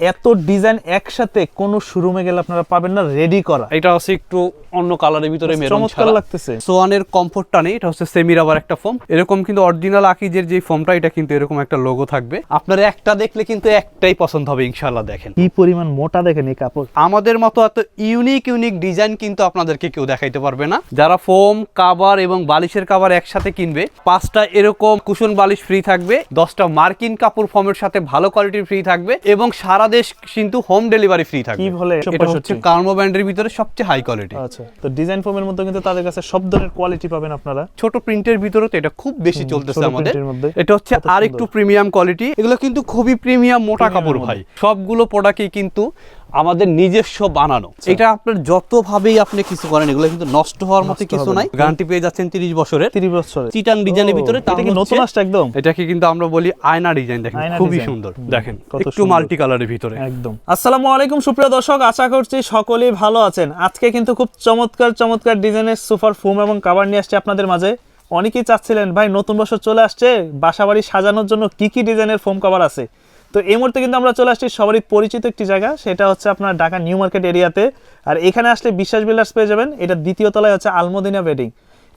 এত ডিজাইন একসাথে কোন শোরুমে গেলে আপনারা পাবেন না রেডি করা। এটা হচ্ছে একটু অন্য কালারের ভিতরে চমৎকার লাগতেছে। সোয়ানের কমফোর্টটা নেই এটা হচ্ছে সেমি রাবার একটা ফোম এরকম কিন্তু অরিজিনাল আকিজের যে ফোমটা এটা কিন্তু এরকম একটা লোগো থাকবে। আপনারা একটা দেখলে কিন্তু একটাই পছন্দ হবে ইনশাআল্লাহ দেখেন। কি পরিমাণ মোটা দেখেন এই কাপড়। আমাদের মতো এত ইউনিক ইউনিক ডিজাইন কিন্তু আপনাদেরকে কেউ দেখাইতে পারবে না। যারা ফোম কাভার এবং বালিশের কাভার একসাথে কিনবে পাঁচটা এরকম কুশন বালিশ ফ্রি থাকবে দশটা মার্কিন কাপড় ফোমের সাথে ভালো কোয়ালিটির ফ্রি থাকবে এবং সারা দেশ কিন্তু হোম ডেলিভারি ফ্রি থাকে কি বলে? এটা হচ্ছে কার্মো ব্র্যান্ডের ভিতরে সবচেয়ে হাই কোয়ালিটি আচ্ছা তো ডিজাইন ফোমের মধ্যে কিন্তু তাদের কাছে সব ধরনের কোয়ালিটি পাবেন আপনারা। ছোট প্রিন্টের ভিতরে তো এটা খুব বেশি চলতেছে আমাদের। এটা হচ্ছে আর একটু প্রিমিয়াম কোয়ালিটি এগুলো কিন্তু খুবই প্রিমিয়াম মোটা কাপড় ভাই। সবগুলো প্রোডাক্টই কিন্তু আমাদের নিজস্ব বানানো। আচ্ছা। এটা আপনার যতভাবেই আপনি কিছু করেন এগুলো কিন্তু নষ্ট হওয়ার মতো কিছু নাই। গ্যারান্টি পেয়ে যাচ্ছেন 30 বছরের। 30 বছরে চিটাং ডিজাইনের ভিতরে এটা কি নতুন আসছে একদম? এটাকে কিন্তু আমরা বলি আয়না ডিজাইন দেখেন খুবই সুন্দর। দেখেন একটু মাল্টি কালারের ভিতরে। একদম। আসসালামু আলাইকুম সুপ্রিয় দর্শক আশা করছি সকলেই ভালো আছেন। আজকে কিন্তু খুব চমৎকার চমৎকার ডিজাইনের সুপার ফোম এবং কাভার নিয়ে আসছে আপনাদের মাঝে। অনেকেই চাচ্ছিলেন ভাই নতুন বছর চলে আসছে বাসাবাড়ি সাজানোর জন্য কি কি ডিজাইনের ফোম কাভার আছে? তো এই মুহূর্তে কিন্তু আমরা চলে আসছি সবারই পরিচিত একটি জায়গা, সেটা হচ্ছে আপনার ঢাকা নিউ মার্কেট এরিয়াতে। আর এখানে আসলে বিশ্বাস বিল্ডার্স পেয়ে যাবেন, এটা দ্বিতীয় তলায় হচ্ছে আলমদিনা বেডিং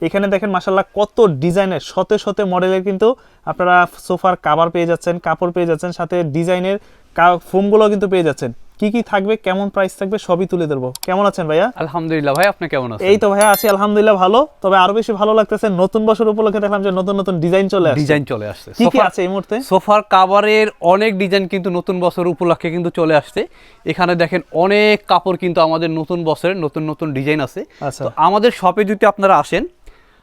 এখানে দেখেন মাসাল্লাহ কত ডিজাইনের, শতে শতে মডেলের কিন্তু আপনারা সোফার কাভার পেয়ে যাচ্ছেন, কাপড় পেয়ে যাচ্ছেন, সাথে ডিজাইনের ফোমগুলো কিন্তু পেয়ে যাচ্ছেন। কি কি থাকবে কেমন প্রাইস থাকবে সবই তুলে ধরবো। কেমন আছেন ভাইয়া? আলহামদুলিল্লাহ ভাই আপনি কেমন আছেন? এই তো ভাইয়া আছি আলহামদুলিল্লাহ ভালো। তবে আরও বেশি ভালো লাগতেছে নতুন বছর উপলক্ষে দেখলাম যে নতুন নতুন ডিজাইন চলে আসছে। ডিজাইন চলে আসছে। কি কি আছে এই মুহূর্তে? সোফার কাভারের অনেক ডিজাইন কিন্তু নতুন বছর উপলক্ষে কিন্তু চলে আসছে। এখানে দেখেন অনেক কাপড় কিন্তু আমাদের নতুন বছরের নতুন নতুন ডিজাইন আছে। আচ্ছা। তো আমাদের শপে যদি আপনারা আসেন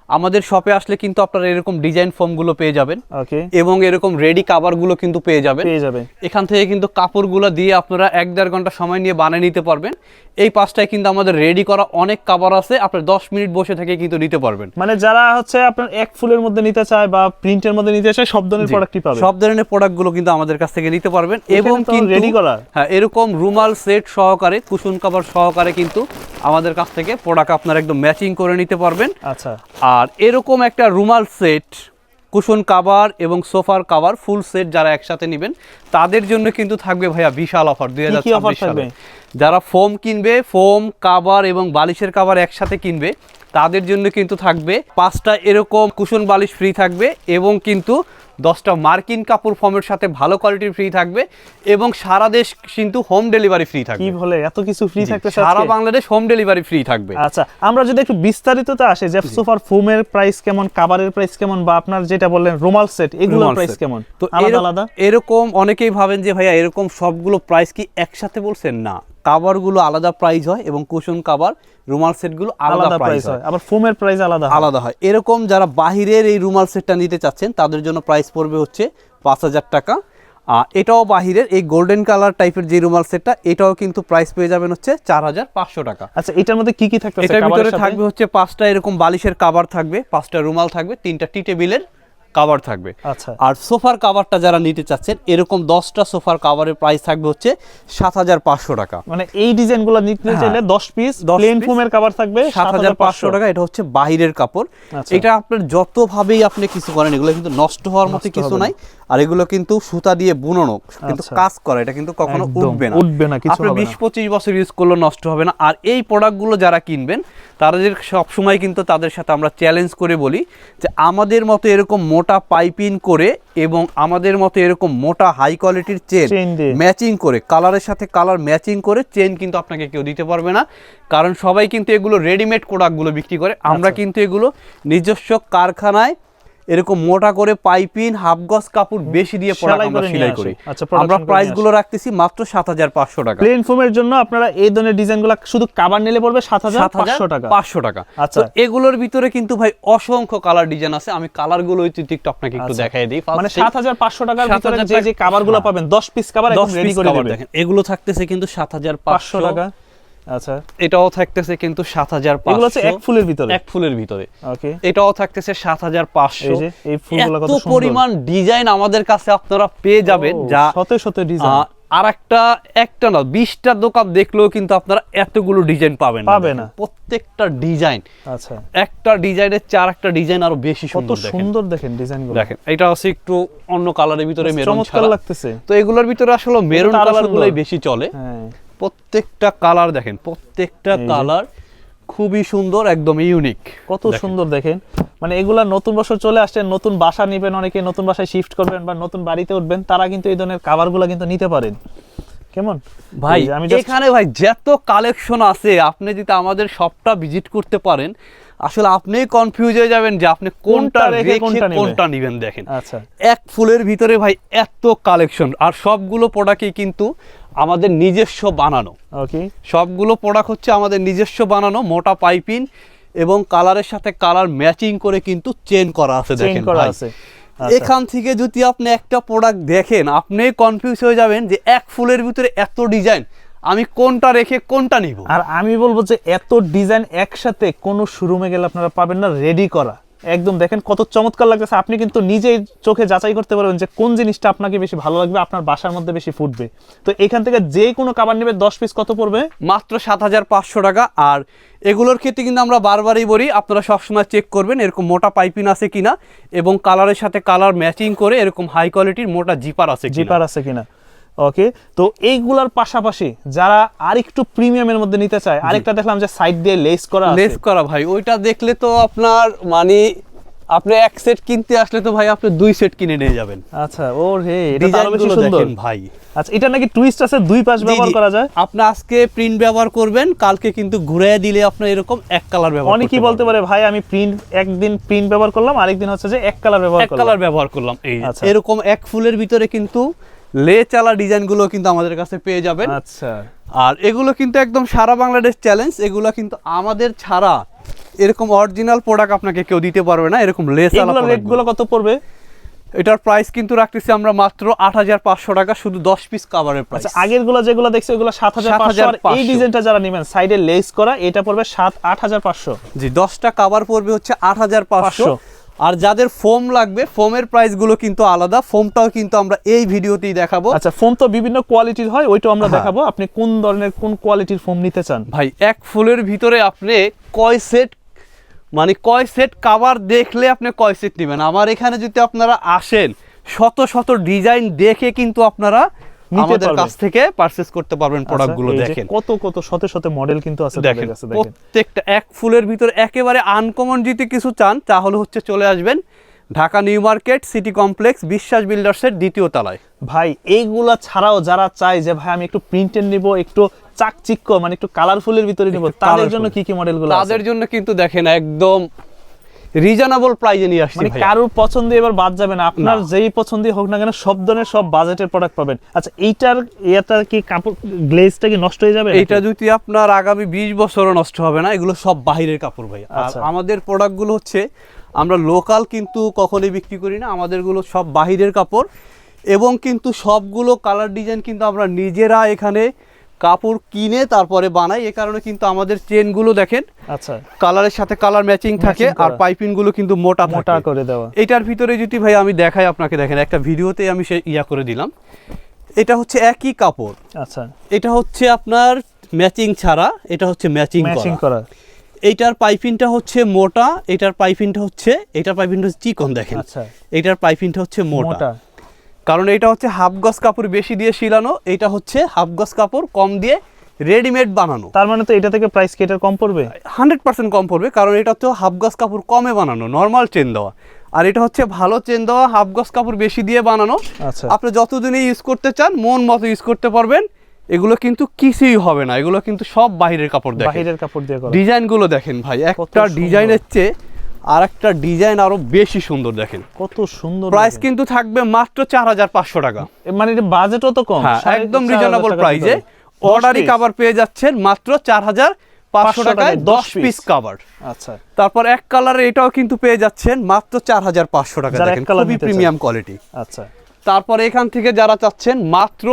আমাদের শপে আসলে কিন্তু আপনারা এরকম ডিজাইন ফর্মগুলো পেয়ে যাবেন। ওকে এবং এরকম রেডি কাভারগুলো কিন্তু পেয়ে যাবেন। পেয়ে যাবে এখান থেকে কিন্তু কাপড়গুলো দিয়ে আপনারা এক দেড় ঘণ্টা সময় নিয়ে বানিয়ে নিতে পারবেন। এই পাঁচটায় কিন্তু আমাদের রেডি করা অনেক কাভার আছে আপনার দশ মিনিট বসে থেকে কিন্তু নিতে পারবেন। মানে যারা হচ্ছে আপনার এক ফুলের মধ্যে নিতে চায় বা প্রিন্টের মধ্যে নিতে চায় সব ধরনের প্রোডাক্টই পাবে। সব ধরনের প্রোডাক্টগুলো কিন্তু আমাদের কাছ থেকে নিতে পারবেন। এবং কিন্তু ready করা। হ্যাঁ এরকম রুমাল সেট সহকারে কুশন কাভার সহকারে কিন্তু আমাদের কাছ থেকে প্রোডাক্ট আপনারা একদম ম্যাচিং করে নিতে পারবেন। আচ্ছা। আর এরকম একটা রুমাল সেট কুশন কাভার এবং সোফার কাভার ফুল সেট যারা একসাথে নেবেন তাদের জন্য কিন্তু থাকবে ভাইয়া বিশাল অফার দুই হাজার যারা ফোম কিনবে ফোম কাভার এবং বালিশের কাভার একসাথে কিনবে তাদের জন্য কিন্তু থাকবে পাঁচটা এরকম কুশন বালিশ ফ্রি থাকবে এবং কিন্তু দশটা মার্কিন কাপড় ফর্মের সাথে ভালো কোয়ালিটির ফ্রি থাকবে এবং সারা দেশ কিন্তু হোম ডেলিভারি ফ্রি থাকবে। কি থাকবে বলে এত কিছু ফ্রি থাকতে সারা বাংলাদেশ হোম ডেলিভারি ফ্রি থাকবে। আচ্ছা আমরা যদি একটু বিস্তারিততে আসে যে সোফার ফোমের প্রাইস কেমন কাভারের প্রাইস কেমন বা আপনার যেটা বললেন রুমাল সেট এগুলোর প্রাইস কেমন? তো আলাদা আলাদা? এরকম অনেকেই ভাবেন যে ভাইয়া এরকম সবগুলো প্রাইস কি একসাথে বলছেন? না। কাভারগুলো আলাদা প্রাইস হয় এবং কুশন কাভার রুমাল সেটগুলো আলাদা প্রাইস হয়। আবার ফোমের প্রাইস আলাদা আলাদা হয়। এরকম যারা বাহিরের এই রুমাল সেটটা নিতে চাচ্ছেন তাদের জন্য প্রাইস পড়বে হচ্ছে পাঁচ হাজার টাকা। এটাও বাহিরের এই গোল্ডেন কালার টাইপের যে রুমাল সেটটা এটাও কিন্তু প্রাইস পেয়ে যাবেন হচ্ছে চার হাজার পাঁচশো টাকা। আচ্ছা এটার মধ্যে কি কি থাকবে এটার ভিতরে থাকবে হচ্ছে পাঁচটা এরকম বালিশের কাভার থাকবে পাঁচটা রুমাল থাকবে তিনটা টি টেবিলের কাভার থাকবে। আচ্ছা। আর সোফার কাভারটা যারা নিতে চাচ্ছেন এরকম দশটা সোফার কাভারের প্রাইস থাকবে হচ্ছে সাত হাজার পাঁচশো টাকা। মানে এই ডিজাইনগুলো নিতে হ্যাঁ। চাইলে 10 পিস প্লেন ফোমের কভার থাকবে সাত হাজার পাঁচশো টাকা এটা হচ্ছে বাহিরের কাপড়। আচ্ছা। এটা আপনার যতভাবেই আপনি কিছু করেন এগুলো কিন্তু নষ্ট হওয়ার মতো কিছু নাই। আর এগুলো কিন্তু সুতা দিয়ে বুননো কিন্তু আচ্ছা। কাজ করা এটা কিন্তু কখনো উঠবে না। উঠবে না, কিছু আপনি বিশ পঁচিশ বছর ইউজ করলে নষ্ট হবে না। আর এই প্রোডাক্টগুলো যারা কিনবেন তাদের সবসময় কিন্তু তাদের সাথে আমরা চ্যালেঞ্জ করে বলি যে আমাদের মতো এরকম মোটা পাইপিং করে এবং আমাদের মতো এরকম মোটা হাই কোয়ালিটির চেন ম্যাচিং করে কালারের সাথে কালার ম্যাচিং করে চেন কিন্তু আপনাকে কেউ দিতে পারবে না। কারণ সবাই কিন্তু এগুলো রেডিমেড প্রোডাক্টগুলো বিক্রি করে। আমরা আচ্ছা। কিন্তু এগুলো নিজস্ব কারখানায় এরকম মোটা করে পাইপিন হাফ গজ কাপড় বেশি দিয়ে সেলাই আমরা সেলাই করি। আচ্ছা, আমরা প্রাইসগুলো রাখতেছি মাত্র সাত হাজার পাঁচশো টাকা। প্লেন ফোমের জন্য আপনারা এই ধরনের ডিজাইন ডিজাইনগুলো শুধু কভার নিলে পড়বে 7500 টাকা। পাঁচশো টাকা। আচ্ছা। এগুলোর ভিতরে কিন্তু ভাই অসংখ্য কালার ডিজাইন আছে। আমি কালারগুলো একটু আপনাকে একটু আচ্ছা। দেখাই দিই। মানে First এই 7500 টাকার ভিতরে যে যে কভারগুলো হ্যাঁ। পাবেন 10 পিস কভার 10 একদম রেডি করে cover দিবে। দেখেন। এগুলো থাকতেছে কিন্তু সাত হাজার 500 টাকা। আচ্ছা এটাও থাকতেছে কিন্তু সাত হাজার এগুলো হচ্ছে এক ফুলের ভিতরে। এক ফুলের ভিতরে। ওকে এটাও থাকতেছে সাত হাজার পাঁচশো। এই ফুলগুলো কত পরিমাণ ডিজাইন আমাদের কাছে আপনারা পেয়ে যাবেন যা শত শত ডিজাইন। আর একটা একটা না বিশটা দোকান দেখলেও কিন্তু আপনারা এতগুলো ডিজাইন পাবেন। পাবে না। প্রত্যেকটা ডিজাইন। আচ্ছা। একটা ডিজাইনের চার একটা ডিজাইন আরও বেশি সুন্দর দেখেন। সুন্দর দেখেন ডিজাইনগুলো। দেখেন এটা হচ্ছে একটু অন্য কালারের ভিতরে মেরুন চমৎকার লাগতেছে। তো এগুলোর ভিতরে আসলে মেরুন কালার গুলোই বেশি চলে। হ্যাঁ। প্রত্যেকটা কালার দেখেন প্রত্যেকটা কালার খুবই সুন্দর একদম ইউনিক কত সুন্দর দেখেন। মানে এগুলা নতুন বছর চলে আসছে নতুন বাসা নিবেন অনেকে নতুন বাসায় শিফট করবেন বা নতুন বাড়িতে উঠবেন তারা কিন্তু এই ধরনের কাভারগুলো কিন্তু নিতে পারেন। কেমন? ভাই আমি এখানে ভাই যত কালেকশন আছে আপনি যদি আমাদের শপটা ভিজিট করতে পারেন আসলে আপনি কনফিউজ হয়ে যাবেন যে আপনি কোনটা কোনটা রেখে রেখে কোনটা নিবেন। কোনটা নেবেন দেখেন। আচ্ছা। এক ফুলের ভিতরে ভাই এত কালেকশন আর সবগুলো প্রোডাক্টই কিন্তু আমাদের নিজস্ব বানানো। ওকে সবগুলো প্রোডাক্ট হচ্ছে আমাদের নিজস্ব বানানো মোটা পাইপিং এবং কালারের সাথে কালার ম্যাচিং করে কিন্তু চেন করা আছে দেখেন করা আছে। আচ্ছা। এখান থেকে যদি আপনি একটা প্রোডাক্ট দেখেন আপনি কনফিউজ হয়ে যাবেন যে এক ফুলের ভিতরে এত ডিজাইন আমি কোনটা রেখে কোনটা নিব? আর আমি বলব যে এত ডিজাইন একসাথে কোনো শোরুমে গেলে আপনারা পাবেন না রেডি করা। একদম দেখেন কত চমৎকার লাগতেছে। আপনি কিন্তু নিজেই চোখে যাচাই করতে পারবেন যে কোন জিনিসটা আপনাকে বেশি ভালো লাগবে আপনার বাসার মধ্যে বেশি ফুটবে। তো এখান থেকে যে কোনো কাবার নেবে দশ পিস কত পড়বে? মাত্র সাত হাজার পাঁচশো টাকা। আর এগুলোর ক্ষেত্রে কিন্তু আমরা বারবারই বলি আপনারা সবসময় চেক করবেন এরকম মোটা পাইপিং আছে কিনা এবং কালারের সাথে কালার ম্যাচিং করে এরকম হাই কোয়ালিটির মোটা জিপার আছে জিপার আছে কিনা। ওকে তো এইগুলার পাশাপাশি যারা আরেকটু প্রিমিয়ামের মধ্যে নিতে চায় আরেকটা দেখলাম যে সাইড দিয়ে লেস করা লেস করা ভাই ওইটা দেখলে তো আপনার মানে আপনি এক সেট কিনতে আসলে তো ভাই আপনি দুই সেট কিনে নিয়ে যাবেন। আচ্ছা ও রে এটা তো আরও বেশি ডিজাইনগুলো সুন্দর। দেখেন ভাই। আচ্ছা এটা নাকি টুইস্ট আছে দুই পাশ ব্যবহার করা যায়? আপনি আজকে প্রিন্ট ব্যবহার করবেন কালকে কিন্তু ঘুরে দিলে আপনার এরকম এক কালার ব্যবহার অনেকেই বলতে পারে ভাই আমি প্রিন্ট একদিন প্রিন্ট ব্যবহার করলাম আরেকদিন হচ্ছে যে এক কালার ব্যবহার করলাম। এক কালার ব্যবহার করলাম এই আচ্ছা। এরকম এক ফুলের ভিতরে কিন্তু লে চালা ডিজাইনগুলো কিন্তু আমাদের কাছে পেয়ে যাবেন। আচ্ছা। আর এগুলো কিন্তু একদম সারা বাংলাদেশ চ্যালেঞ্জ এগুলো কিন্তু আমাদের ছাড়া এরকম অরিজিনাল প্রোডাক্ট আপনাকে কেউ দিতে পারবে না এরকম লেস এগুলো রেটগুলো কত পড়বে? এটার প্রাইস কিন্তু রাখতেছি আমরা মাত্র আট হাজার পাঁচশো টাকা শুধু দশ পিস কাভারের প্রাইস আচ্ছা আগেরগুলো যেগুলো দেখছি ওগুলো সাত হাজার এই 7,500 ডিজাইনটা যারা নেবেন সাইডে লেস করা এটা পড়বে সাত আট হাজার পাঁচশো। জি দশটা কাভার পড়বে হচ্ছে আট হাজার পাঁচশো। 500 আর যাদের ফোম লাগবে ফোমের প্রাইসগুলো কিন্তু আলাদা। ফোমটাও কিন্তু আমরা এই ভিডিওতেই দেখাবো। আচ্ছা ফোম তো বিভিন্ন কোয়ালিটির হয় ওইটাও আমরা হ্যাঁ। দেখাবো। আপনি কোন ধরনের কোন কোয়ালিটির ফোম নিতে চান? ভাই এক ফুলের ভিতরে আপনি কয় সেট মানে কয় সেট কাভার দেখলে আপনি কয় সেট নেবেন? আমার এখানে যদি আপনারা আসেন শত শত ডিজাইন দেখে কিন্তু আপনারা আমাদের। কাছ থেকে পারচেস করতে পারবেন প্রোডাক্টগুলো আচ্ছা, দেখেন। কত কত শত শত মডেল কিন্তু আছে দেখেন প্রত্যেকটা এক ফুলের ভিতরে একেবারে আনকমন যদি কিছু চান তাহলে হচ্ছে চলে আসবেন Dhaka new market city complex Biswas বিল্ডার্সের দ্বিতীয় তলায়। ভাই এইগুলা ছাড়াও যারা চায় যে ভাই আমি একটু প্রিন্টের নিব একটু চাকচিক্য মানে একটু কালারফুলের ভিতরে নিব তাদের জন্য কি কি মডেলগুলো তাদের জন্য কিন্তু দেখেন একদম রিজনেবল প্রাইজে নিয়ে আসছি মানে কারোর পছন্দ এবার বাদ যাবে না। আপনার যেই পছন্দই হোক না কেন সব ধরনের সব বাজেটের প্রোডাক্ট পাবেন। আচ্ছা এইটার এটার কি কাপড় গ্লেজটা কি নষ্ট হয়ে যাবে নাকি? যদি আপনার আগামী বিশ বছরও নষ্ট হবে না এগুলো সব বাইরের কাপড় ভাই। আর আচ্ছা। আমাদের প্রোডাক্টগুলো হচ্ছে আমরা লোকাল কিন্তু কখনোই বিক্রি করি না আমাদেরগুলো সব বাহিরের কাপড়। এবং কিন্তু সবগুলো কালার ডিজাইন কিন্তু আমরা নিজেরা এখানে কাপড় কিনে তারপরে বানাই। এ কারণে কিন্তু আমাদের চেনগুলো দেখেন আচ্ছা। কালারের সাথে কালার ম্যাচিং থাকে আর। পাইপিংগুলো কিন্তু মোটা মোটা করে দেওয়া। এটার ভিতরে যদি ভাই আমি দেখাই আপনাকে দেখেন একটা ভিডিওতে আমি সে ইয়া করে দিলাম। এটা হচ্ছে একই কাপড়। আচ্ছা। এটা হচ্ছে আপনার ম্যাচিং ছাড়া এটা হচ্ছে ম্যাচিং ম্যাচিং করা। এইটার পাইপিংটা হচ্ছে মোটা এটার পাইপিংটা হচ্ছে এটার পাইপিংটা হচ্ছে চিকন দেখেন। আচ্ছা। এটার পাইপিংটা হচ্ছে মোটা। কারণ এটা হচ্ছে হাফ গজ কাপড় বেশি দিয়ে শিলানো এটা হচ্ছে হাফ গজ কাপড় কম দিয়ে রেডিমেড বানানো। তার মানে তো এটা থেকে প্রাইস কি এটার কম পড়বে? হান্ড্রেড পার্সেন্ট কম পড়বে কারণ এটা তো হাফ গজ কাপড় কমে বানানো নর্মাল চেন দেওয়া। আর এটা হচ্ছে ভালো চেন দেওয়া হাফ গজ কাপড় বেশি দিয়ে বানানো। আচ্ছা। আপনি যতদিনে ইউজ করতে চান মন মতো ইউজ করতে পারবেন। এগুলো কিন্তু কিছুই হবে না এগুলো কিন্তু সব বাহিরের কাপড় দেখেন। বাহিরের কাপড় দিয়ে ডিজাইনগুলো দেখেন ভাই একটা ডিজাইনের চেয়ে আর একটা ডিজাইন আরও বেশি সুন্দর দেখেন। কত সুন্দর প্রাইস কিন্তু থাকবে মাত্র চার হাজার পাঁচশো টাকা। মানে বাজেটও তো কম? হ্যাঁ একদম রিজনেবল প্রাইসে ভিতরে। দশ অর্ডারি piece? কাভার পেয়ে যাচ্ছেন মাত্র চার হাজার পাঁচশো টাকায় দশ পিস। কাভার আচ্ছা। তারপর এক কালারে এটাও কিন্তু পেয়ে যাচ্ছেন মাত্র চার হাজার পাঁচশো টাকা দেখেন খুবই প্রিমিয়াম কোয়ালিটি আচ্ছা। তারপর এখান থেকে যারা চাচ্ছেন মাত্র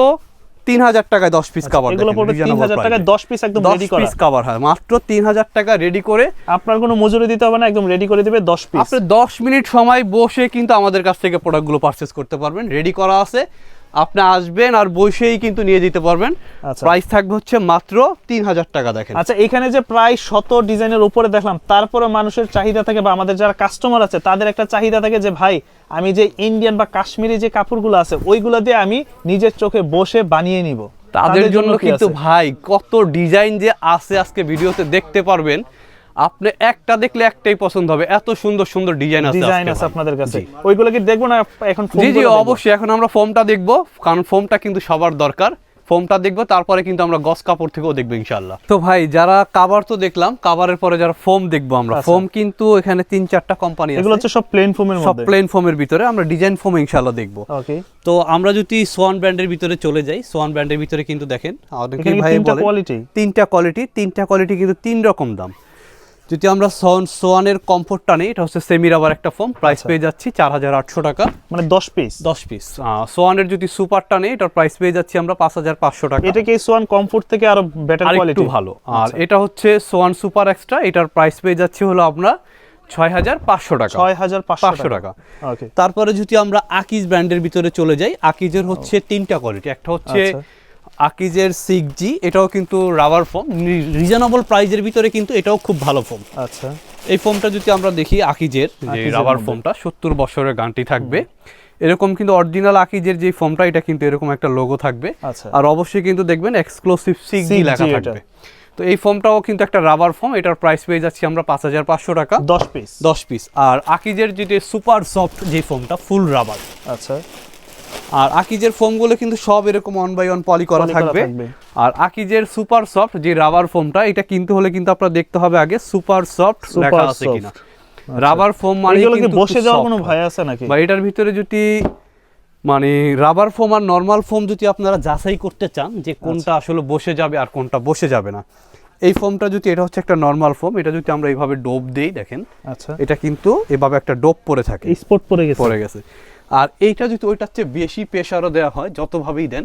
তিন হাজার টাকায় দশ পিস কাভার আচ্ছা, এগুলো পড়বে তিন হাজার টাকায় দশ পিস একদম রেডি করা। পিস কাভার হয় মাত্র তিন হাজার টাকা রেডি করে আপনার কোনো মজুরি দিতে হবে না একদম রেডি করে দিবে দশ পিস আপনি দশ মিনিট সময় বসে কিন্তু আমাদের কাছ থেকে প্রোডাক্টগুলো পারচেস করতে পারবেন। রেডি করা আছে। আপনি আসবেন আর বসেই কিন্তু নিয়ে যেতে পারবেন। আচ্ছা। প্রাইস থাকবে হচ্ছে মাত্র তিন হাজার টাকা দেখেন। আচ্ছা এখানে যে প্রায় শত ডিজাইনের উপরে দেখলাম তারপরে মানুষের চাহিদা থাকে বা আমাদের যারা কাস্টমার আছে তাদের একটা চাহিদা থাকে যে ভাই আমি যে ইন্ডিয়ান বা কাশ্মীরি যে কাপড়গুলো আছে ওইগুলো দিয়ে আমি নিজের চোখে বসে বানিয়ে নিব। তাদের জন্য কিন্তু ভাই কত ডিজাইন যে আছে আজকে ভিডিওতে দেখতে পারবেন। আপনি একটা দেখলে একটাই পছন্দ হবে। এত সুন্দর সুন্দর ডিজাইন আছে ডিজাইন আছে আপনাদের কাছে। ওইগুলো কি দেখব না এখন জি জি? অবশ্যই। এখন আমরা ফোমটা দেখব কারণ ফোমটা কিন্তু সবার দরকার। ফোমটা দেখব তারপরে কিন্তু আমরা গস কাপড় থেকেও দেখব ইনশাল্লাহ তো ভাই যারা কাভার তো দেখলাম কাভারের পরে যারা ফোম দেখব আমরা। আচ্ছা। ফোম কিন্তু এখানে তিন চারটা কোম্পানি এগুলো হচ্ছে সব প্লেন ফোমের সব প্লেন ফোমের ভিতরে। আমরা ডিজাইন ফোম ইনশাল্লাহ দেখব। তো আমরা যদি সোয়ান ব্র্যান্ডের ভিতরে চলে যাই সোয়ান ব্র্যান্ডের ভিতরে কিন্তু দেখেন অনেকেই এখানে কি ভাই তিনটা কোয়ালিটি তিনটা কোয়ালিটি তিনটা কোয়ালিটি কিন্তু তিন রকম দাম। যদি আমরা সোয়ান সোয়ানের কমফোর্টটা নেই এটা হচ্ছে সেমি রাবার একটা ফোম প্রাইস আচ্ছা। পেয়ে যাচ্ছি চার হাজার আটশো টাকা। মানে দশ পিস দশ পিস সোয়ানের যদি সুপারটা নেই এটার প্রাইস পেয়ে যাচ্ছি আমরা পাঁচ হাজার পাঁচশো টাকা। এটা কি সোয়ান কমফোর্ট থেকে আরও বেটার কোয়ালিটি ভালো। আর আচ্ছা। এটা হচ্ছে সোয়ান সুপার এক্সট্রা এটার প্রাইস পেয়ে যাচ্ছি হলো আমরা ছয় হাজার পাঁচশো টাকা। ছয় হাজার পাঁচশো পাঁচশো টাকা। তারপরে যদি আমরা আকিজ ব্র্যান্ডের ভিতরে চলে যাই আকিজের হচ্ছে তিনটা কোয়ালিটি একটা হচ্ছে আচ্ছা। আকিজের সিক্স জি এটাও কিন্তু রাবার ফোম। রিজনেবল প্রাইজের ভিতরে কিন্তু এটাও খুব ভালো ফোম। আচ্ছা। এই ফোমটা যদি আমরা দেখি আকিজের যে রাবার। ফোমটা সত্তর বছরের গানটি থাকবে। এরকম কিন্তু অরিজিনাল আকিজের যে ফোমটা এটা কিন্তু এরকম একটা লোগো থাকবে। আচ্ছা। আর অবশ্যই কিন্তু দেখবেন এক্সক্লুসিভ সিক্স জি 6G লেখা থাকবে। তো এই ফোমটাও কিন্তু একটা রাবার ফোম এটার প্রাইস পেয়ে যাচ্ছি আমরা পাঁচ হাজার পাঁচশো টাকা। দশ পিস দশ পিস আর আকিজের যেটা সুপার সফট যে ফোমটা ফুল রাবার আচ্ছা। আর আকিজের ফোমগুলো কিন্তু সব এরকম অন বাই অন পলি করা থাকবে। আর আকিজের সুপার সফট যে রাবার ফোমটা এটা কিনতে হলে কিন্তু আপনার দেখতে হবে আগে সুপার সফট লেখা আছে কিনা। রাবার ফোম মানে কিন্তু বসে যাওয়ার কোনো ভয় আছে নাকি? বা এটার ভিতরে যদি মানে রাবার ফোম আর নর্মাল ফোম যদি আপনারা যাচাই করতে চান যে কোনটা আচ্ছা। আসলে বসে যাবে আর কোনটা বসে যাবে না। এই ফোমটা যদি এটা হচ্ছে একটা নর্মাল ফোম এটা যদি আমরা এইভাবে ডোপ দেই দেখেন আচ্ছা। এটা কিন্তু এভাবে একটা ডোপ পরে থাকে। স্পট পড়ে গেছে। পড়ে গেছে। আর এইটা যদি ওইটার চেয়ে বেশি প্রেশারও দেওয়া হয় যতভাবেই দেন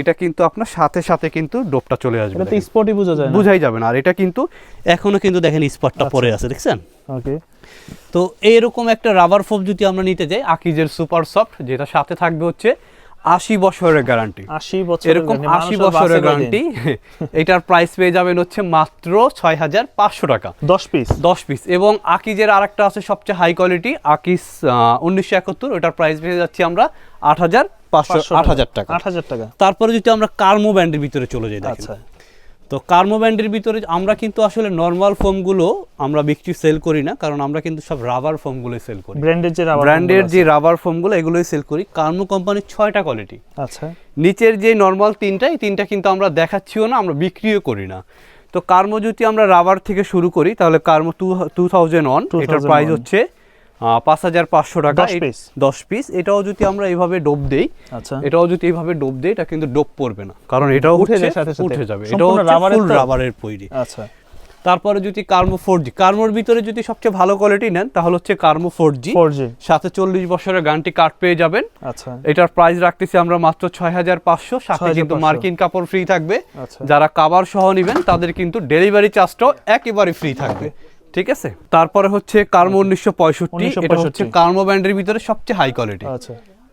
এটা কিন্তু আপনার সাথে সাথে কিন্তু ডোপটা চলে আসবে। এটা স্পটই বোঝা যায় বোঝাই যাবে না। আর এটা কিন্তু এখনও কিন্তু দেখেন স্পটটা পরে পড়ে আছে দেখছেন? ওকে তো এরকম একটা রাবার ফোম যদি আমরা নিতে যাই আকিজের সুপার সফট যেটা সাথে থাকবে হচ্ছে আশি বছরের গ্যারান্টি আশি বছর এরকম আশি বছরের গ্যারান্টি এটার প্রাইস পেয়ে যাবেন হচ্ছে মাত্র ছয় হাজার পাঁচশো টাকা। দশ পিস দশ পিস এবং আকিজের আরেকটা আছে সবচেয়ে হাই কোয়ালিটি আকিস উনিশশো একাত্তর ওটার প্রাইস পেয়ে যাচ্ছি আমরা আট হাজার পাঁচশো আট হাজার টাকা। আট হাজার টাকা। তারপরে যদি আমরা কার্মো ব্যান্ডের ভিতরে চলে যাই আচ্ছা। তো কার্মো ব্যান্ডের ভিতরে আমরা কিন্তু আসলে নর্মাল ফোমগুলো আমরা বিক্রি সেল করি না কারণ আমরা কিন্তু সব রাবার ফোমগুলো সেল করি। ব্র্যান্ডের যে রাবার ব্র্যান্ডের যে রাবার ফোমগুলো এগুলোই সেল করি। কার্মো কোম্পানির ছয়টা কোয়ালিটি আচ্ছা। নিচের যে নর্মাল তিনটা এই তিনটা কিন্তু আমরা দেখাচ্ছিও না আমরা বিক্রিও করি না। তো কার্মো যদি আমরা রাবার থেকে শুরু করি তাহলে কার্মো টু টু থাউজেন্ড ওয়ান এটার 2001 প্রাইস হচ্ছে পাঁচ হাজার পাঁচশো টাকা। 10 এই- piece। দশ পিস এটাও যদি আমরা এইভাবে ডোপ দেই আচ্ছা। এটাও যদি এইভাবে ডোপ দেই এটা কিন্তু ডোপ পড়বে না। কারণ এটাও উঠে উঠে সাথে সাথে। উঠে যাবে। এটাও রাবারের ফুল রাবারের তৈরি। আচ্ছা। তারপরে যদি কার্মো ফোর জি কার্মোর ভিতরে যদি সবচেয়ে ভালো কোয়ালিটি নেন তাহলে হচ্ছে কার্মো ফোর জি সাথে চল্লিশ বছরের গানটি কার্ড পেয়ে যাবেন। আচ্ছা। এটার প্রাইস রাখতেছি আমরা মাত্র ছয় হাজার পাঁচশো। সাথে কিন্তু মার্কিন কাপড় ফ্রি থাকবে। আচ্ছা। যারা কাবার সহ নেবেন তাদের কিন্তু ডেলিভারি চার্জটাও একেবারে ফ্রি থাকবে। ঠিক আছে? তারপরে হচ্ছে কার্মো উনিশশো পঁয়ষট্টি এটা হচ্ছে কার্মো ব্যান্ডের ভিতরে সবচেয়ে হাই কোয়ালিটি আচ্ছা।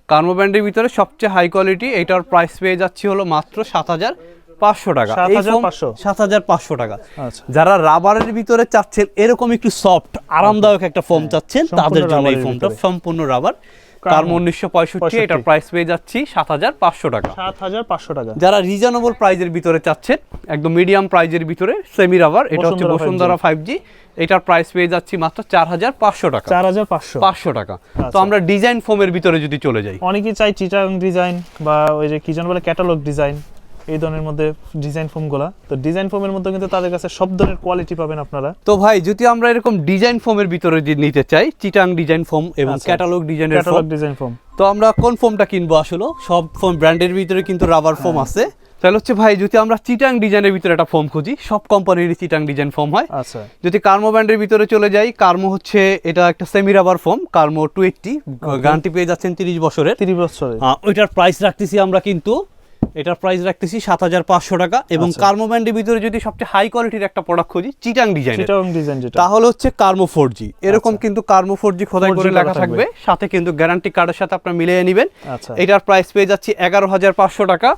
কার্মো ব্যান্ডের ভিতরে সবচেয়ে হাই কোয়ালিটি এটার প্রাইস পেয়ে যাচ্ছি হলো মাত্র সাত হাজার পাঁচশো টাকা। এই 7,500 সাত হাজার পাঁচশো টাকা। আচ্ছা। যারা রাবারের ভিতরে চাচ্ছেন এরকম একটু সফট আরামদায়ক একটা ফোম চাচ্ছেন তাদের জন্য এই ফোনটা ফোমটা সম্পূর্ণ রাবার। কার্মো উনিশশো পঁয়ষট্টি এটার প্রাইস পেয়ে যাচ্ছি সাত হাজার পাঁচশো টাকা। সাত হাজার পাঁচশো টাকা। যারা রিজনেবল প্রাইজের ভিতরে চাচ্ছেন একদম মিডিয়াম প্রাইজের ভিতরে সেমি রাবার এটা হচ্ছে বসুন্ধরা ফাইভ জি এটার প্রাইস পেয়ে যাচ্ছি মাত্র চার হাজার পাঁচশো টাকা। চার হাজার পাঁচশো। পাঁচশো টাকা। তো আচ্ছা। আমরা ডিজাইন ফোমের ভিতরে যদি চলে যাই। অনেকেই চাই চিটাং ডিজাইন বা ওই যে কি যেন বলে ক্যাটালগ ডিজাইন এই ধরনের মধ্যে ডিজাইন ফোমগুলা তো ডিজাইন ফোমের মধ্যে কিন্তু তাদের কাছে সব ধরনের কোয়ালিটি পাবেন আপনারা। তো ভাই যদি আমরা এরকম ডিজাইন ফোমের ভিতরে নিতে চাই চিটাং ডিজাইন ফোম এবং। ক্যাটালগ ডিজাইনের ক্যাটালগ ডিজাইন ফোম তো আমরা কোন ফোমটা কিনবো আসলে? সব ফোম ব্র্যান্ডের ভিতরে কিন্তু রাবার ফোম হ্যাঁ। আছে। তাহলে হচ্ছে ভাই যদি আমরা চিটাং ডিজাইনের ভিতরে একটা ফোম খুঁজি সব কোম্পানির চিটাং ডিজাইন ফোম হয়। আচ্ছা। যদি কার্মো ব্র্যান্ডের ভিতরে চলে যাই কার্মো হচ্ছে এটা একটা সেমি রাবার ফোম কার্মো টু এইটটি গ্যারান্টি পেয়ে যাচ্ছেন তিরিশ বছরের। তিরিশ বছরে আহ, ওইটার প্রাইস রাখতেছি আমরা কিন্তু এটার প্রাইস রাখতেছি সাত হাজার পাঁচশো টাকা এবং আচ্ছা। কার্মো ব্যান্ডের ভিতরে যদি সবচেয়ে হাই কোয়ালিটির একটা প্রোডাক্ট খুঁজি চিটাং ডিজাইন চিটাগং ডিজাইন যেটা। তাহলে হচ্ছে কার্মো ফোর জি এরকম আচ্ছা। কিন্তু কার্মো ফোর জি খোদাই করে লেখা থাকবে। সাথে কিন্তু গ্যারান্টি কার্ডের সাথে আপনার মিলিয়ে নেবেন। আচ্ছা। এটার প্রাইস পেয়ে যাচ্ছি এগারো হাজার পাঁচশো টাকা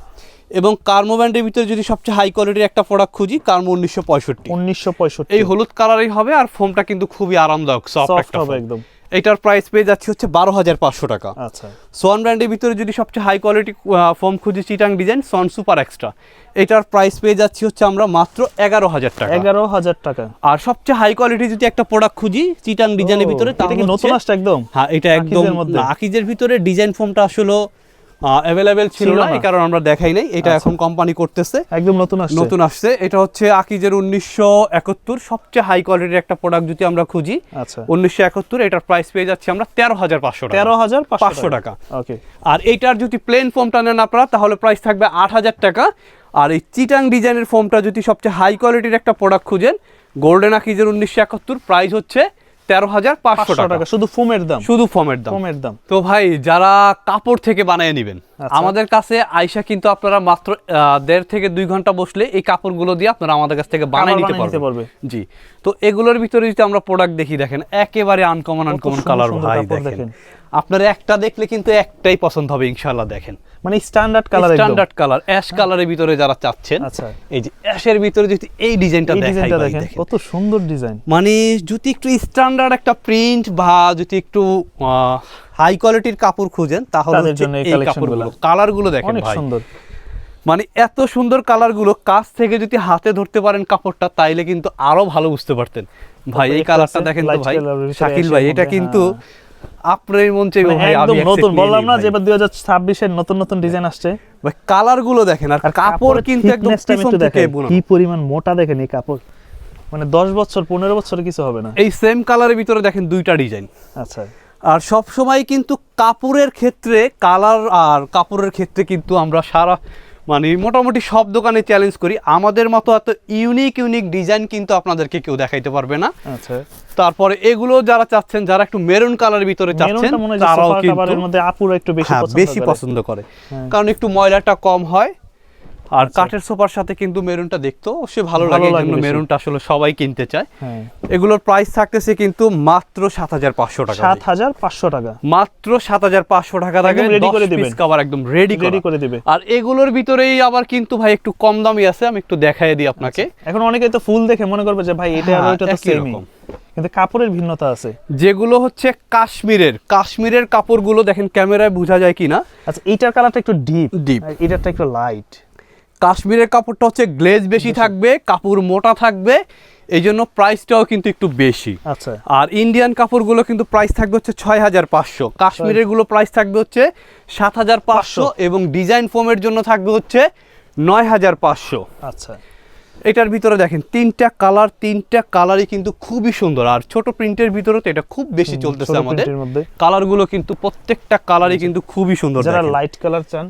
এবং কার্মো ব্যান্ডের ভিতরে যদি সবচেয়ে হাই কোয়ালিটির একটা প্রোডাক্ট খুঁজি কার্মো উনিশশো পঁয়ষট্টি। উনিশশো পঁয়ষট্টি। এই হলুদ কালারই হবে আর ফোমটা কিন্তু খুবই আরামদায়ক সফট হবে একদম। এটার প্রাইস পেয়ে যাচ্ছে হচ্ছে বারো হাজার পাঁচশো টাকা। আচ্ছা। সোয়ান ব্র্যান্ডের ভিতরে যদি সবচেয়ে হাই কোয়ালিটি ফোম খুঁজি চিটাং ডিজাইন সন সুপার এক্সট্রা এটার প্রাইস পেয়ে যাচ্ছি হচ্ছে আমরা মাত্র এগারো হাজার টাকা। এগারো হাজার টাকা। আর সবচেয়ে হাই কোয়ালিটি যদি একটা প্রোডাক্ট খুঁজি চিটাং ডিজাইনের ভিতরে তাহলে নতুন আসছে একদম? হ্যাঁ এটা একদম আকিজের আকিজের ভিতরে ডিজাইন ফোমটা আসলে অ্যাভেলেবেল ছিল না। এই কারণে আমরা দেখাই নাই। এটা আচ্ছা। এখন কোম্পানি করতেছে। একদম নতুন আসছে। নতুন আসছে। এটা হচ্ছে আকিজের উনিশশো একাত্তর। সবচেয়ে হাই কোয়ালিটির একটা প্রোডাক্ট যদি আমরা খুঁজি আচ্ছা। উনিশশো একাত্তর এটার প্রাইস পেয়ে যাচ্ছি আমরা তেরো হাজার পাঁচশো তেরো হাজার পাঁচশো টাকা। ওকে আর এইটার যদি প্লেন ফর্মটা নেন আপনারা তাহলে প্রাইস থাকবে আট হাজার টাকা। আর এই চিটাং ডিজাইনের ফোমটা যদি সবচেয়ে হাই কোয়ালিটির একটা প্রোডাক্ট খুঁজেন গোল্ডেন আকিজের উনিশশো একাত্তর প্রাইস হচ্ছে তেরো হাজার পাঁচশো টাকা। শুধু ফোমের দাম। শুধু ফোমের দাম। ফোমের দাম। তো ভাই যারা কাপড় থেকে বানিয়ে নেবেন আচ্ছা। আমাদের কাছে আয়সা কিন্তু আপনারা মাত্র দেড় থেকে দুই ঘণ্টা বসলে এই কাপড়গুলো দিয়ে আপনারা আমাদের কাছ থেকে বানিয়ে নিতে পারবে। জি। তো এগুলোর ভিতরে যদি আমরা প্রোডাক্ট দেখি দেখেন একেবারে আনকমন আনকমন কালার ভাই দেখেন। আপনার একটা দেখলে কিন্তু একটাই পছন্দ হবে ইনশাআল্লাহ দেখেন। মানে standard colour standard colour ash কালারের ভিতরে যারা চাচ্ছেন আচ্ছা। এই যে অ্যাশের ভিতরে যদি এই ডিজাইনটা দেখাই দেখেন কত সুন্দর ডিজাইন মানে যদি একটু স্ট্যান্ডার্ড একটা প্রিন্ট বা যদি একটু হাই কোয়ালিটির কাপড় খুঁজেন তাহলে এই কাপড়গুলো। গুলো। কালারগুলো দেখেন অনেক সুন্দর। মানে এত সুন্দর কালারগুলো কাছ থেকে যদি হাতে ধরতে পারেন কাপড়টা তাইলে কিন্তু আরও ভালো বুঝতে পারতেন। ভাই এই কালারটা দেখেন তো ভাই শাকিল ভাই এটা কিন্তু হ্যাঁ। আপনার মন চাইবে মানে ভাই একদম নতুন বললাম না যে এবার দুই হাজার ছাব্বিশের নতুন নতুন ডিজাইন আসছে। ভাই কালারগুলো দেখেন আর কাপড় কিন্তু একদম পিছন থেকে বোনা। কি পরিমাণ মোটা দেখেন এই কাপড়। মানে দশ বছর পনেরো বছর কিছু হবে না। এই সেম কালারের ভিতরে দেখেন দুইটা ডিজাইন আচ্ছা। আর সব সময় কিন্তু কাপড়ের ক্ষেত্রে কালার আর কাপড়ের ক্ষেত্রে কিন্তু আমরা সারা মানে মোটামুটি সব দোকানে চ্যালেঞ্জ করি আমাদের মতো এত ইউনিক ইউনিক ডিজাইন কিন্তু আপনাদেরকে কেউ দেখাইতে পারবে না আচ্ছা তারপরে এগুলো যারা চাচ্ছেন যারা একটু মেরুন কালারের ভিতরে চাচ্ছেন তারাও কিন্তু আপুরা একটু বেশি হ্যাঁ, পছন্দ বেশি করে। পছন্দ করে হ্যাঁ। কারণ একটু ময়লাটা কম হয় আর আচ্ছা। কাঠের সোফার সাথে কিন্তু মেরুনটা দেখতেও অবশ্যই ভালো লাগে বেশি। মেরুনটা আসলে সবাই কিনতে চায়। হ্যাঁ। এগুলোর প্রাইস থাকতেছে কিন্তু মাত্র সাত হাজার পাঁচশো টাকা সাত। হাজার পাঁচশো টাকা। মাত্র সাত হাজার পাঁচশো টাকা থাকে ready করে দিবেন। কাভার একদম রেডি রেডি করে। দিবে আর এগুলোর ভিতরেই আবার কিন্তু ভাই একটু কম দামি আছে আমি একটু দেখাই দিই আপনাকে। এখন অনেকে তো ফুল দেখে মনে করবে যে ভাই এটা আর হ্যাঁ, ওইটা তো সেমই কিন্তু কাপড়ের ভিন্নতা আছে। যেগুলো হচ্ছে কাশ্মীরের কাশ্মীরের কাপড়গুলো দেখেন ক্যামেরায় বোঝা যায় কিনা। আচ্ছা এইটার কালারটা একটু ডিপ ডিপ এটারটা একটু লাইট কাশ্মীরের কাপড়টা হচ্ছে গ্লেজ বেশি থাকবে কাপড় মোটা থাকবে এই জন্য প্রাইসটাও কিন্তু একটু বেশি। আচ্ছা। আর ইন্ডিয়ান কাপড়গুলো কিন্তু প্রাইস থাকবে হচ্ছে ছয় হাজার পাঁচশো। কাশ্মীরেরগুলো প্রাইস থাকবে হচ্ছে সাত হাজার পাঁচশো এবং ডিজাইন ফোমের জন্য থাকবে হচ্ছে নয় হাজার পাঁচশো। আচ্ছা। এটার ভিতরে দেখেন তিনটা কালার তিনটা কালারই কিন্তু খুবই সুন্দর। আর ছোট প্রিন্টের ভিতরে তো এটা খুব বেশি চলতেছে আমাদের। কালারগুলো কিন্তু প্রত্যেকটা কালারই কিন্তু খুবই সুন্দর যারা লাইট কালার চান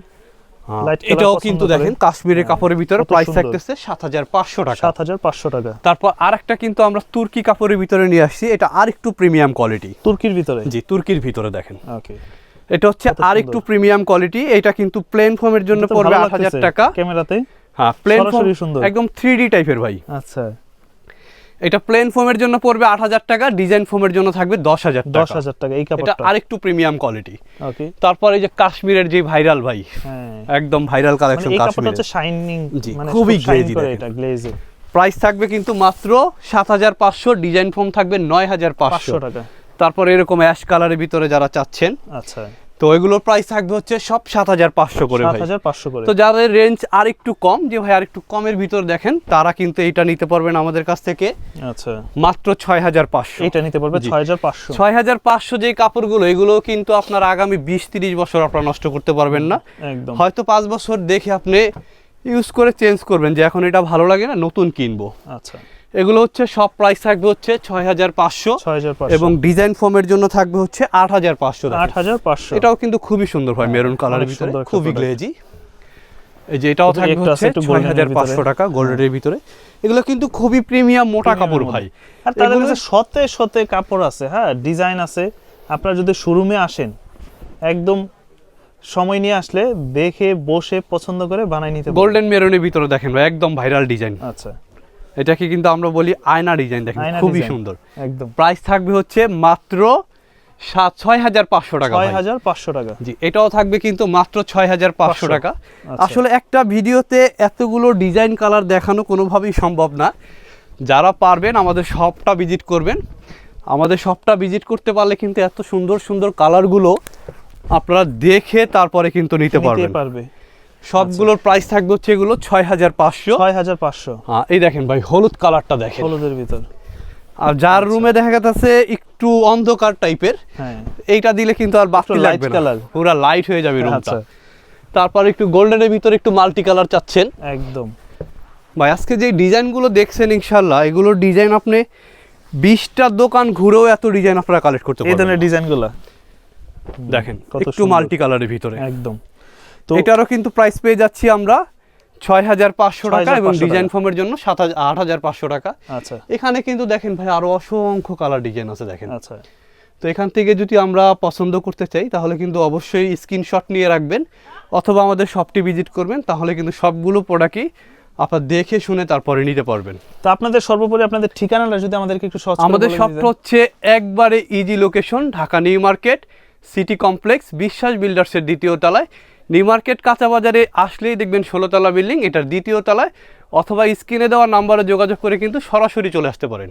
এটাও কিন্তু দেখেন হ্যাঁ, কাপড়ের ভিতরে প্রাইস থাকতেছে সাত হাজার পাঁচশো টাকা। সাত হাজার পাঁচশো টাকা। তারপর আরেকটা কিন্তু আমরা তুর্কি কাপড়ের ভিতরে নিয়ে আসছি এটা আর একটু প্রিমিয়াম কোয়ালিটি তুর্কির ভিতরে? জি তুর্কির ভিতরে দেখেন। ওকে। এটা হচ্ছে আর একটু প্রিমিয়াম কোয়ালিটি এটা কিন্তু প্লেন ফোমের জন্য পড়বে আট হাজার টাকা। ক্যামেরাতে। হ্যাঁ প্লেন একদম থ্রি ডি টাইপের ভাই। আচ্ছা। এটা প্লেন ফোমের জন্য পড়বে আট হাজার টাকা ডিজাইন ফোমের জন্য থাকবে দশ হাজার দশ হাজার টাকা এই কাপড়টা? আরেকটু প্রিমিয়াম কোয়ালিটি ওকে তারপরে এই যে কাশ্মীরের যে ভাইরাল ভাই হ্যাঁ। একদম ভাইরাল কালেকশন কাশ্মীরের। হচ্ছে শাইনিং মানে খুবই দেখেন। এটা গ্লেজে প্রাইস থাকবে কিন্তু মাত্র সাত হাজার পাঁচশো ডিজাইন ফোম থাকবে নয় হাজার পাঁচশো। পাঁচশো টাকা। তারপর এরকম অ্যাশ কালারের ভিতরে যারা চাচ্ছেন আচ্ছা। তো এগুলোর প্রাইস থাকবে হচ্ছে সব সাত হাজার পাঁচশো করে সাত হাজার পাঁচশো করে। তো যাদের রেঞ্জ আর একটু কম যে ভাই আর একটু কমের ভিতর দেখেন তারা কিন্তু এটা নিতে পারবেন আমাদের কাছ থেকে আচ্ছা। মাত্র ছয় হাজার পাঁচশো। এটা নিতে পারবে ছয় হাজার পাঁচশো। ছয় হাজার পাঁচশো যে কাপড়গুলো এগুলো কিন্তু আপনার আগামী বিশ তিরিশ বছর আপনারা নষ্ট করতে পারবেন না। একদম। হয়তো পাঁচ বছর দেখে আপনি ইউজ করে চেঞ্জ করবেন যে এখন এটা ভালো লাগে না নতুন কিনবো। আচ্ছা। এগুলো হচ্ছে সব প্রাইস থাকবে হচ্ছে ছয় হাজার পাঁচশো। এবং ডিজাইন ফোমের জন্য থাকবে হচ্ছে আট হাজার পাঁচশো আট হাজার পাঁচশো। এটাও কিন্তু খুবই সুন্দর হয় মেরুন কালারের ভিতরে খুবই গ্লেজি এই যে এটাও থাকবে হচ্ছে ছয় হাজার পাঁচশো টাকা গোল্ডেনের ভিতরে। এগুলো কিন্তু খুবই প্রিমিয়াম মোটা কাপড় ভাই। আর তাদের কাছে শতে শতে কাপড় আছে হ্যাঁ ডিজাইন আছে। আপনারা যদি শোরুমে আসেন একদম সময় নিয়ে আসলে দেখে বসে পছন্দ করে বানাই নিতে গোল্ডেন মেরুনের ভিতরে দেখেন ভাই একদম ভাইরাল ডিজাইন আচ্ছা। এটাকে কিন্তু আমরা বলি আয়না ডিজাইন দেখেন খুবই সুন্দর। একদম। প্রাইস থাকবে হচ্ছে মাত্র সাত ছয় হাজার পাঁচশো টাকা ছয় হাজার পাঁচশো টাকা। জি এটাও থাকবে কিন্তু মাত্র ছয় হাজার পাঁচশো টাকা। আচ্ছা। আসলে একটা ভিডিওতে এতগুলো ডিজাইন কালার দেখানো কোনোভাবেই সম্ভব না। যারা পারবেন আমাদের শপটা ভিজিট করবেন। আমাদের শপটা ভিজিট করতে পারলে কিন্তু এত সুন্দর সুন্দর কালারগুলো আপনারা দেখে তারপরে কিন্তু নিতে নিতে পারবেন। পারবে। সবগুলোর প্রাইস থাকবে হচ্ছে এগুলো ছয় হাজার পাঁচশো। ছয় হাজার পাঁচশো। হ্যাঁ এই দেখেন ভাই হলুদ কালারটা দেখেন। হলুদের ভিতর। আর যার রুমে দেখা যাচ্ছে একটু অন্ধকার টাইপের হ্যাঁ। এইটা দিলে কিন্তু আর বাতি লাগবে না। পুরো লাইট হয়ে যাবে রুমটা আচ্ছা। তারপর একটু গোল্ডেনের ভিতরে একটু মাল্টি কালার চাচ্ছেন। একদম। ভাই আজকে যে ডিজাইনগুলো দেখছেন ইনশাল্লাহ এগুলোর ডিজাইন আপনি বিশটা দোকান ঘুরেও এত ডিজাইন আপনারা কালেক্ট করতে পারবেন এই ধরনের ডিজাইনগুলো দেখেন কত একটু মাল্টি কালারের ভিতরে। একদম। তো এটারও কিন্তু প্রাইস পেয়ে যাচ্ছি আমরা ছয় হাজার পাঁচশো টাকা এবং 6,500 ডিজাইন। ফর্মের জন্য সাত হাজার আট হাজার পাঁচশো টাকা। আচ্ছা। এখানে কিন্তু দেখেন ভাই আরও অসংখ্য কালার ডিজাইন আছে দেখেন। আচ্ছা। তো এখান থেকে যদি আমরা পছন্দ করতে চাই তাহলে কিন্তু অবশ্যই স্ক্রিনশট নিয়ে রাখবেন অথবা আমাদের শপটি ভিজিট করবেন তাহলে কিন্তু সবগুলো প্রোডাক্টই আপনার দেখে শুনে তারপরে নিতে পারবেন। তো আপনাদের সর্বোপরি আপনাদের ঠিকানাটা যদি আমাদেরকে একটু সহজ আমাদের শপটা হচ্ছে একবারে easy location Dhaka new market city complex Biswas বিল্ডার্সের দ্বিতীয় তলায়। নিউ মার্কেট কাঁচা বাজারে আসলেই দেখবেন ষোলোতলা বিল্ডিং, এটার দ্বিতীয় তলায়, অথবা স্ক্রিনে দেওয়া নাম্বারে যোগাযোগ করে কিন্তু সরাসরি চলে আসতে পারেন।